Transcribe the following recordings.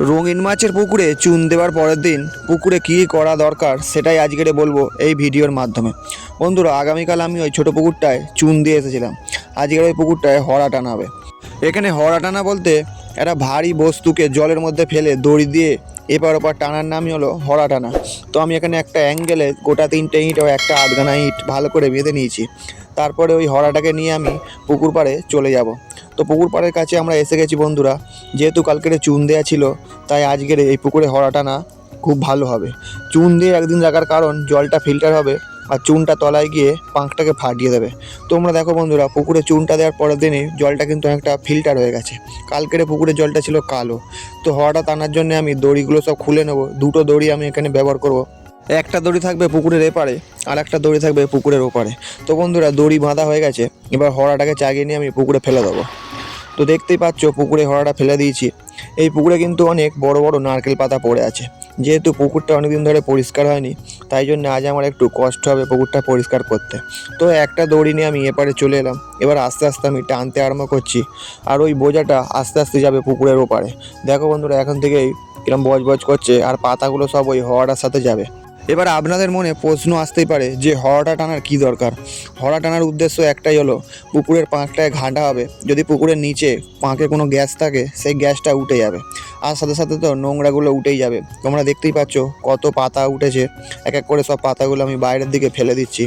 রঙিন মাছের পুকুরে চুন দেওয়ার পরের দিন পুকুরে কী করা দরকার সেটাই আজকের বলব এই ভিডিওর মাধ্যমে। বন্ধুরা, আগামীকাল আমি ওই ছোটো পুকুরটায় চুন দিয়ে এসেছিলাম। আজকের ওই পুকুরটায় হরা টানা হবে। এখানে হরা টানা বলতে একটা ভারী বস্তুকে জলের মধ্যে ফেলে দড়ি দিয়ে এপার ওপার টানার নামই হলো হরা টানা। তো আমি এখানে একটা অ্যাঙ্গেলে গোটা তিনটে ইঁট ও একটা আধগানা ইঁট ভালো করে বেঁধে নিয়েছি। তারপরে ওই হরাটাকে নিয়ে আমি পুকুর পাড়ে চলে যাব। তো পুকুর পাড়ের কাছে আমরা এসে গেছি বন্ধুরা। যেহেতু কালকের চুন দেওয়া ছিল, তাই আজকের এই পুকুরে হরাটা না খুব ভালো হবে। চুন দিয়ে একদিন রাখার কারণ, জলটা ফিল্টার হবে আর চুনটা তলায় গিয়ে পাঁকটাকে ফাটিয়ে দেবে। তোমরা দেখো বন্ধুরা, পুকুরে চুনটা দেওয়ার পরের দিনই জলটা কিন্তু অনেকটা ফিল্টার হয়ে গেছে। কালকের পুকুরের জলটা ছিল কালো। তো হওয়াটা টানার জন্য আমি দড়িগুলো সব খুলে নেব। দুটো দড়ি আমি এখানে ব্যবহার করব। একটা দড়ি থাকবে পুকুরের এপারে, আর একটা দড়ি থাকবে পুকুরের ওপারে। তো বন্ধুরা, দড়ি বাঁধা হয়ে গেছে। এবার হরাটাকে চাগিয়ে নিয়ে আমি পুকুরে ফেলে দেবো। তো দেখতেই পাচ্ছ, পুকুরে হরাটা ফেলে দিয়েছি। এই পুকুরে কিন্তু অনেক বড় বড় নারকেল পাতা পড়ে আছে। যেহেতু পুকুরটা অনেকদিন ধরে পরিষ্কার হয়নি, তাই জন্য আজ আমার একটু কষ্ট হবে পুকুরটা পরিষ্কার করতে। তো একটা দড়ি নিয়ে আমি এপারে চলে এলাম। এবার আস্তে আস্তে আমি টানতে আরম্ভ করছি। আর ওই বোঝাটা আস্তে আস্তে যাবে পুকুরের ওপারে। দেখো বন্ধুরা, এখন থেকেই এরকম বজ বজ করছে, আর পাতাগুলো সব ওই হওয়াটার সাথে যাবে। এবার আপনাদের মনে প্রশ্ন আসতেই পারে যে হরাটা টানার কি দরকার? হরা টানার উদ্দেশ্য একটাই হলো, পুকুরের পাঁকটায় ঘাঁটা হবে। যদি পুকুরের নিচে পাঁকে কোনো গ্যাস থাকে, সেই গ্যাসটা উঠে যাবে। আর সাথে সাথে তো নোংরাগুলো উঠেই যাবে। তোমরা দেখতেই পাচ্ছ কত পাতা উঠেছে। এক এক করে সব পাতাগুলো আমি বাইরের দিকে ফেলে দিচ্ছি।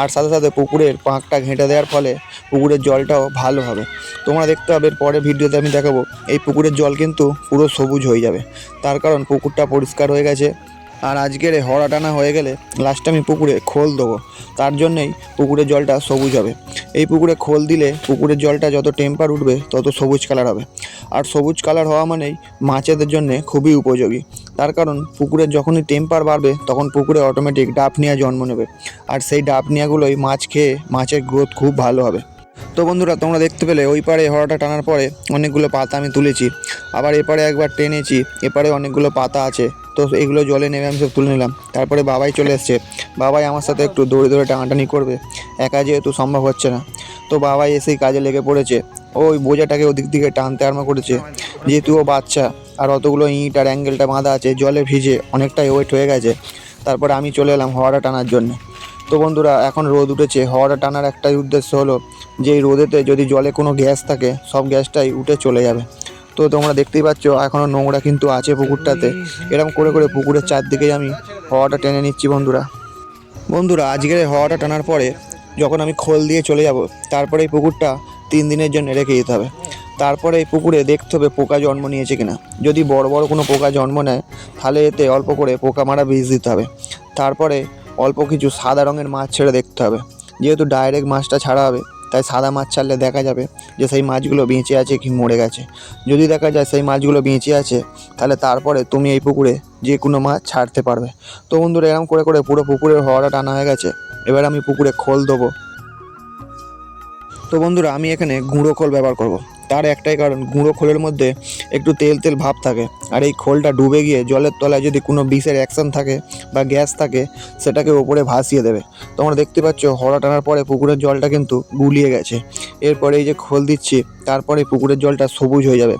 আর সাথে সাথে পুকুরের পাঁকটা ঘেঁটে দেওয়ার ফলে পুকুরের জলটাও ভালো হবে। তোমরা দেখতে হবে পরে ভিডিওতে আমি দেখাবো, এই পুকুরের জল কিন্তু পুরো সবুজ হয়ে যাবে। তার কারণ পুকুরটা পরিষ্কার হয়ে গেছে। আর আজকের এই হরা টানা হয়ে গেলে লাস্টে আমি পুকুরে খোল দেবো। তার জন্যেই পুকুরের জলটা সবুজ হবে। এই পুকুরে খোল দিলে পুকুরের জলটা যত টেম্পার উঠবে, তত সবুজ কালার হবে। আর সবুজ কালার হওয়া মানেই মাছেদের জন্য খুবই উপযোগী। তার কারণ পুকুরের যখনই টেম্পার বাড়বে, তখন পুকুরে অটোমেটিক ডাবনিয়া জন্ম নেবে। আর সেই ডাবনিয়াগুলোই মাছ খেয়ে মাছের গ্রোথ খুব ভালো হবে। তো বন্ধুরা, তোমরা দেখতে পেলে ওই পারে হরাটা টানার পরে অনেকগুলো পাতা আমি তুলেছি। আবার এপারে একবার টেনেছি এপারে অনেকগুলো পাতা আছে। তো এগুলো জলে নেমে আমি সব তুলে নিলাম। তারপরে বাবাই চলে এসছে। বাবাই আমার সাথে একটু দৌড়ে দৌড়ে টানাটানি করবে। একা যেহেতু সম্ভব হচ্ছে না। তো বাবাই এসেই কাজে লেগে পড়েছে। ওই বোঝাটাকে ওদিক দিকে টানতে আরম্ভ করেছে। যেহেতু ও বাচ্চা, আর অতগুলো ইঁট আর অ্যাঙ্গেলটা বাঁধা আছে, জলে ভিজে অনেকটাই ওয়েট হয়ে গেছে। তারপরে আমি চলে এলাম হওয়াটা টানার জন্য। তো বন্ধুরা, এখন রোদ উঠেছে। হওয়াটা টানার একটাই উদ্দেশ্য হলো যে এই রোদেতে যদি জলে কোনো গ্যাস থাকে, সব গ্যাসটাই উঠে চলে যাবে। তো তোমরা দেখতেই পাচ্ছ এখনও নোংরা কিন্তু আছে পুকুরটাতে। এরকম করে করে পুকুরের চারদিকেই আমি হাওয়াটা টেনে নিচ্ছি বন্ধুরা। বন্ধুরা, আজকের হাওয়াটা টানার পরে যখন আমি খোল দিয়ে চলে যাব, তারপরে এই পুকুরটা তিন দিনের জন্য রেখে দিতে হবে। তারপরে এই পুকুরে দেখতে হবে পোকা জন্ম নিয়েছে কিনা। যদি বড় বড় কোনো পোকা জন্ম নেয়, তাহলে এতে অল্প করে পোকা মারা বীজ দিতে হবে। তারপরে অল্প কিছু সাদা রঙের মাছ ছেড়ে দেখতে হবে। যেহেতু ডাইরেক্ট মাছটা ছাড়া হবে তাই সাদা মাছ ছাড়লে দেখা যাবে যে সেই মাছগুলো বেঁচে আছে কি মরে গেছে। যদি দেখা যায় সেই মাছগুলো বেঁচে আছে, তাহলে তারপরে তুমি এই পুকুরে যে কোনো মাছ ছাড়তে পারবে। তো বন্ধুরা এরকম করে করে পুরো পুকুরের হওয়াটা টানা হয়ে গেছে। এবার আমি পুকুরে খোল দেবো। তো বন্ধুরা, আমি এখানে গুঁড়ো খোল ব্যবহার করব। তার একটাই কারণ, গুঁড়ো খোলের মধ্যে একটু তেল তেল ভাব থাকে আর এই খোলটা ডুবে গিয়ে জলের তলায় যদি কোনো বিষের অ্যাকশন থাকে বা গ্যাস থাকে, সেটাকে ওপরে ভাসিয়ে দেবে। তোমরা দেখতে পাচ্ছ হরা টানার পরে পুকুরের জলটা কিন্তু গুলিয়ে গেছে। এরপরে এই যে খোল দিচ্ছি, তারপরে পুকুরের জলটা সবুজ হয়ে যাবে।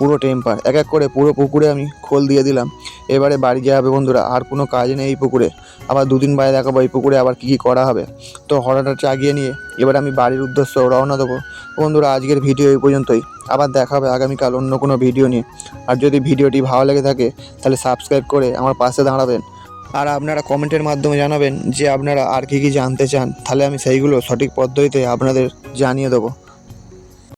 পুরো টেম্পার এক এক করে পুরো পুকুরে আমি খোল দিয়ে দিলাম। এবারে বাড়ি যাওয়া হবে বন্ধুরা, আর কোনো কাজ নেই এই পুকুরে। আবার দুদিন বাইরে দেখাবো এই পুকুরে আবার কী কী করা হবে। তো হরাটা চাগিয়ে নিয়ে এবার আমি বাড়ির উদ্দেশ্য রওনা দেবো। বন্ধুরা, আজকের ভিডিও এই পর্যন্তই। আবার দেখা হবে আগামীকাল অন্য কোনো ভিডিও নিয়ে। আর যদি ভিডিওটি ভালো লেগে থাকে, তাহলে সাবস্ক্রাইব করে আমার পাশে দাঁড়াবেন। আর আপনারা কমেন্টের মাধ্যমে জানাবেন যে আপনারা আর কী কী জানতে চান। তাহলে আমি সেইগুলো সঠিক পদ্ধতিতে আপনাদের জানিয়ে দেবো।